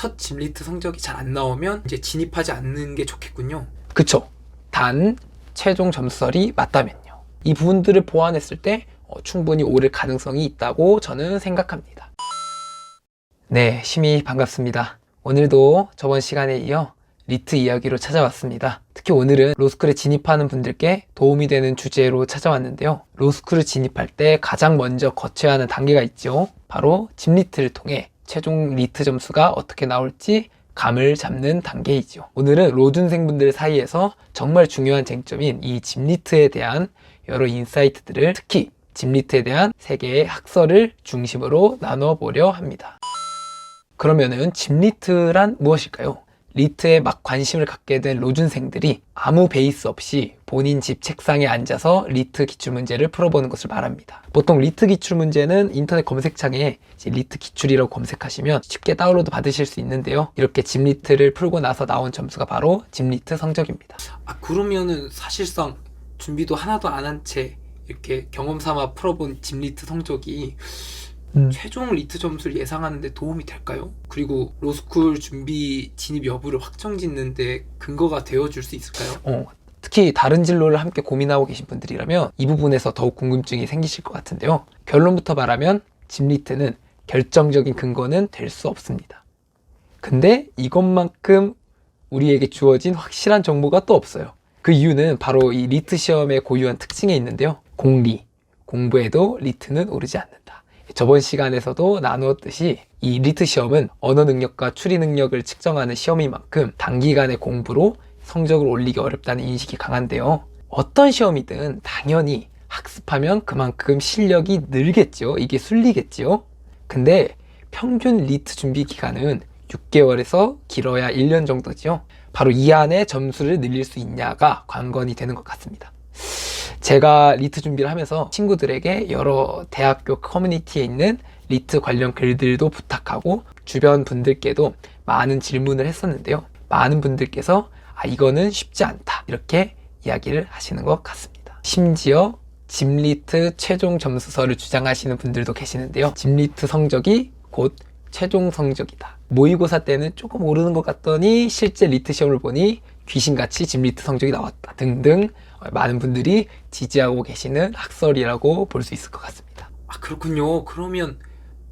첫 집리트 성적이 잘 안 나오면 이제 진입하지 않는 게 좋겠군요. 그쵸. 단, 최종 점수설이 맞다면요. 이 부분들을 보완했을 때 어, 충분히 오를 가능성이 있다고 저는 생각합니다. 네, 심히 반갑습니다. 오늘도 저번 시간에 이어 리트 이야기로 찾아왔습니다. 특히 오늘은 로스쿨에 진입하는 분들께 도움이 되는 주제로 찾아왔는데요. 로스쿨을 진입할 때 가장 먼저 거쳐야 하는 단계가 있죠. 바로 집리트를 통해 최종 리트 점수가 어떻게 나올지 감을 잡는 단계이죠. 오늘은 로준생분들 사이에서 정말 중요한 쟁점인 이 집리트에 대한 여러 인사이트들을 특히 집리트에 대한 세 개의 학설을 중심으로 나눠보려 합니다. 그러면은 집리트란 무엇일까요? 리트에 막 관심을 갖게 된 로준생들이 아무 베이스 없이 본인 집 책상에 앉아서 리트 기출 문제를 풀어보는 것을 말합니다. 보통 리트 기출 문제는 인터넷 검색창에 리트 기출이라고 검색하시면 쉽게 다운로드 받으실 수 있는데요. 이렇게 집 리트를 풀고 나서 나온 점수가 바로 집 리트 성적입니다. 아 그러면은 사실상 준비도 하나도 안 한 채 이렇게 경험 삼아 풀어본 집 리트 성적이 음. 최종 리트 점수를 예상하는데 도움이 될까요? 그리고 로스쿨 준비 진입 여부를 확정 짓는데 근거가 되어줄 수 있을까요? 어, 특히 다른 진로를 함께 고민하고 계신 분들이라면 이 부분에서 더욱 궁금증이 생기실 것 같은데요. 결론부터 말하면 집리트는 결정적인 근거는 될 수 없습니다. 근데 이것만큼 우리에게 주어진 확실한 정보가 또 없어요. 그 이유는 바로 이 리트 시험의 고유한 특징에 있는데요. 공리, 공부에도 리트는 오르지 않는다. 저번 시간에서도 나누었듯이 이 리트 시험은 언어 능력과 추리 능력을 측정하는 시험인 만큼 단기간의 공부로 성적을 올리기 어렵다는 인식이 강한데요. 어떤 시험이든 당연히 학습하면 그만큼 실력이 늘겠죠. 이게 순리겠죠. 근데 평균 리트 준비 기간은 6개월에서 길어야 1년 정도지요. 바로 이 안에 점수를 늘릴 수 있냐가 관건이 되는 것 같습니다. 제가 리트 준비를 하면서 친구들에게 여러 대학교 커뮤니티에 있는 리트 관련 글들도 부탁하고 주변 분들께도 많은 질문을 했었는데요. 많은 분들께서 아, 이거는 쉽지 않다. 이렇게 이야기를 하시는 것 같습니다. 심지어 집리트 최종 점수서를 주장하시는 분들도 계시는데요. 집리트 성적이 곧 최종 성적이다. 모의고사 때는 조금 오르는 것 같더니 실제 리트 시험을 보니 귀신같이 집리트 성적이 나왔다. 등등 많은 분들이 지지하고 계시는 학설이라고 볼 수 있을 것 같습니다. 아 그렇군요. 그러면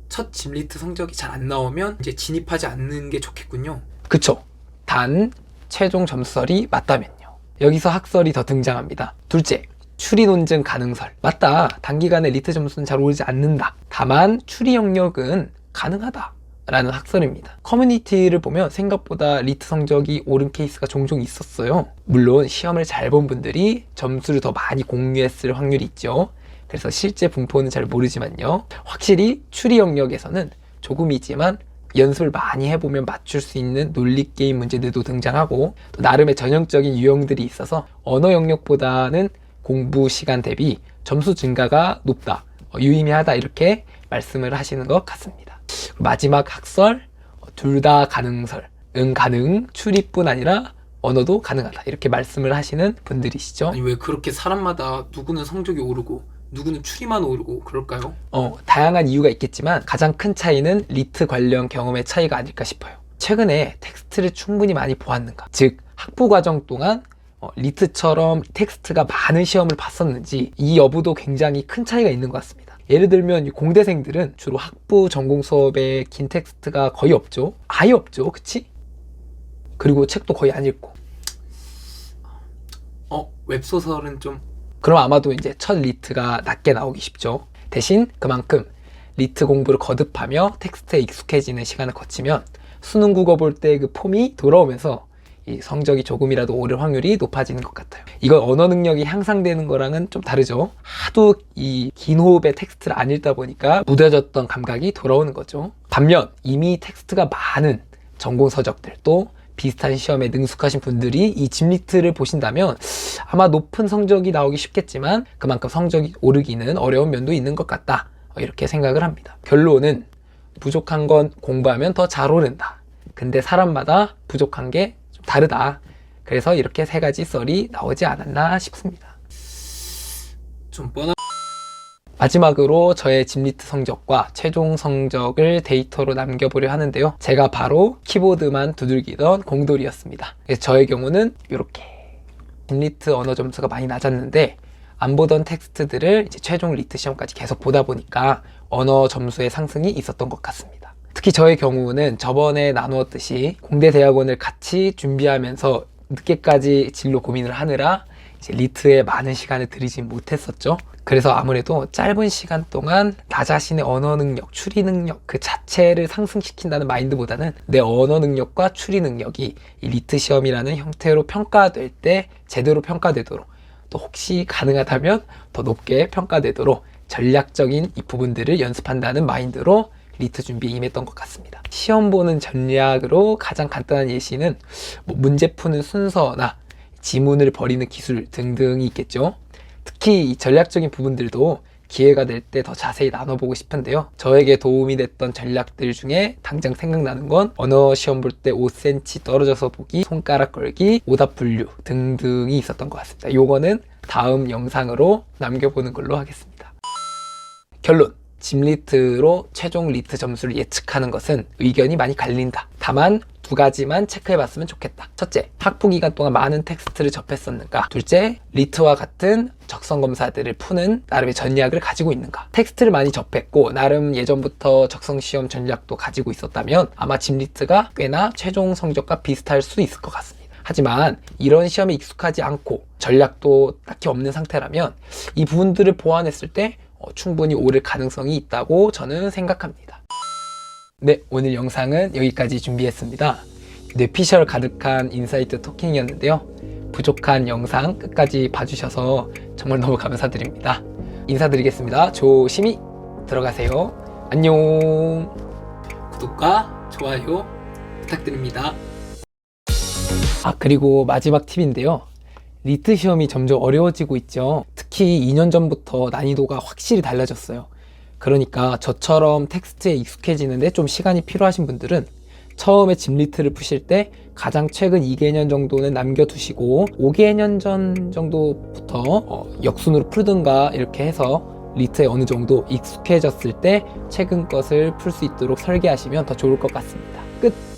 첫 집리트 성적이 잘 안 나오면 이제 진입하지 않는 게 좋겠군요. 그쵸. 단, 최종 점수설이 맞다면요. 여기서 학설이 더 등장합니다. 둘째, 추리 논증 가능설. 맞다. 단기간에 리트 점수는 잘 오르지 않는다. 다만, 추리 영역은 가능하다. 라는 학설입니다. 커뮤니티를 보면 생각보다 리트 성적이 오른 케이스가 종종 있었어요. 물론 시험을 잘 본 분들이 점수를 더 많이 공유했을 확률이 있죠. 그래서 실제 분포는 잘 모르지만요. 확실히 추리 영역에서는 조금이지만 연습을 많이 해보면 맞출 수 있는 논리 게임 문제들도 등장하고 또 나름의 전형적인 유형들이 있어서 언어 영역보다는 공부 시간 대비 점수 증가가 높다, 어, 유의미하다 이렇게 말씀을 하시는 것 같습니다. 마지막 학설 둘 다 가능설, 응 가능, 추리뿐 아니라 언어도 가능하다 이렇게 말씀을 하시는 분들이시죠. 아니 왜 그렇게 사람마다 누구는 성적이 오르고 누구는 추리만 오르고 그럴까요? 어, 다양한 이유가 있겠지만 가장 큰 차이는 리트 관련 경험의 차이가 아닐까 싶어요. 최근에 텍스트를 충분히 많이 보았는가? 즉, 학부 과정 동안 어, 리트처럼 텍스트가 많은 시험을 봤었는지 이 여부도 굉장히 큰 차이가 있는 것 같습니다. 예를 들면 이 공대생들은 주로 학부 전공 수업에 긴 텍스트가 거의 없죠. 아예 없죠. 그치? 그리고 책도 거의 안 읽고. 어 웹소설은 좀 그럼 아마도 이제 첫 리트가 낮게 나오기 쉽죠. 대신 그만큼 리트 공부를 거듭하며 텍스트에 익숙해지는 시간을 거치면 수능 국어 볼 때 그 폼이 돌아오면서 이 성적이 조금이라도 오를 확률이 높아지는 것 같아요. 이건 언어 능력이 향상되는 거랑은 좀 다르죠. 하도 이 긴 호흡의 텍스트를 안 읽다 보니까 무뎌졌던 감각이 돌아오는 거죠. 반면 이미 텍스트가 많은 전공 서적들 또 비슷한 시험에 능숙하신 분들이 이 집리트를 보신다면 아마 높은 성적이 나오기 쉽겠지만 그만큼 성적이 오르기는 어려운 면도 있는 것 같다. 어, 이렇게 생각을 합니다. 결론은 부족한 건 공부하면 더 잘 오른다. 근데 사람마다 부족한 게좀 다르다. 그래서 이렇게 세 가지 썰이 나오지 않았나 싶습니다. 좀 뻔한 마지막으로 저의 집리트 성적과 최종 성적을 데이터로 남겨보려 하는데요. 제가 바로 키보드만 두들기던 공돌이었습니다. 저의 경우는 이렇게 집리트 언어 점수가 많이 낮았는데 안 보던 텍스트들을 이제 최종 리트 시험까지 계속 보다 보니까 언어 점수의 상승이 있었던 것 같습니다. 특히 저의 경우는 저번에 나누었듯이 공대 대학원을 같이 준비하면서 늦게까지 진로 고민을 하느라 리트에 많은 시간을 들이지 못했었죠. 그래서 아무래도 짧은 시간 동안 나 자신의 언어 능력, 추리 능력 그 자체를 상승시킨다는 마인드보다는 내 언어 능력과 추리 능력이 이 리트 시험이라는 형태로 평가될 때 제대로 평가되도록 또 혹시 가능하다면 더 높게 평가되도록 전략적인 이 부분들을 연습한다는 마인드로 리트 준비에 임했던 것 같습니다. 시험 보는 전략으로 가장 간단한 예시는 뭐 문제 푸는 순서나 지문을 버리는 기술 등등이 있겠죠. 특히 이 전략적인 부분들도 기회가 될 때 더 자세히 나눠보고 싶은데요. 저에게 도움이 됐던 전략들 중에 당장 생각나는 건 언어 시험 볼 때 5cm 떨어져서 보기, 손가락 걸기, 오답 분류 등등이 있었던 것 같습니다. 요거는 다음 영상으로 남겨보는 걸로 하겠습니다. 결론. 짐리트로 최종 리트 점수를 예측하는 것은 의견이 많이 갈린다. 다만 두 가지만 체크해 봤으면 좋겠다. 첫째, 학부 기간 동안 많은 텍스트를 접했었는가? 둘째, 리트와 같은 적성 검사들을 푸는 나름의 전략을 가지고 있는가? 텍스트를 많이 접했고 나름 예전부터 적성 시험 전략도 가지고 있었다면 아마 짐리트가 꽤나 최종 성적과 비슷할 수 있을 것 같습니다. 하지만 이런 시험에 익숙하지 않고 전략도 딱히 없는 상태라면 이 부분들을 보완했을 때 어, 충분히 오를 가능성이 있다고 저는 생각합니다. 네, 오늘 영상은 여기까지 준비했습니다. 뇌피셜 가득한 인사이트 토킹이었는데요. 부족한 영상 끝까지 봐주셔서 정말 너무 감사드립니다. 인사드리겠습니다. 조심히 들어가세요. 안녕. 구독과 좋아요 부탁드립니다. 아, 그리고 마지막 팁인데요. 리트 시험이 점점 어려워지고 있죠. 특히 2년 전부터 난이도가 확실히 달라졌어요. 그러니까 저처럼 텍스트에 익숙해지는데 좀 시간이 필요하신 분들은 처음에 집리트를 푸실 때 가장 최근 2개년 정도는 남겨두시고 5개년 전 정도부터 어, 역순으로 풀든가 이렇게 해서 리트에 어느 정도 익숙해졌을 때 최근 것을 풀 수 있도록 설계하시면 더 좋을 것 같습니다. 끝!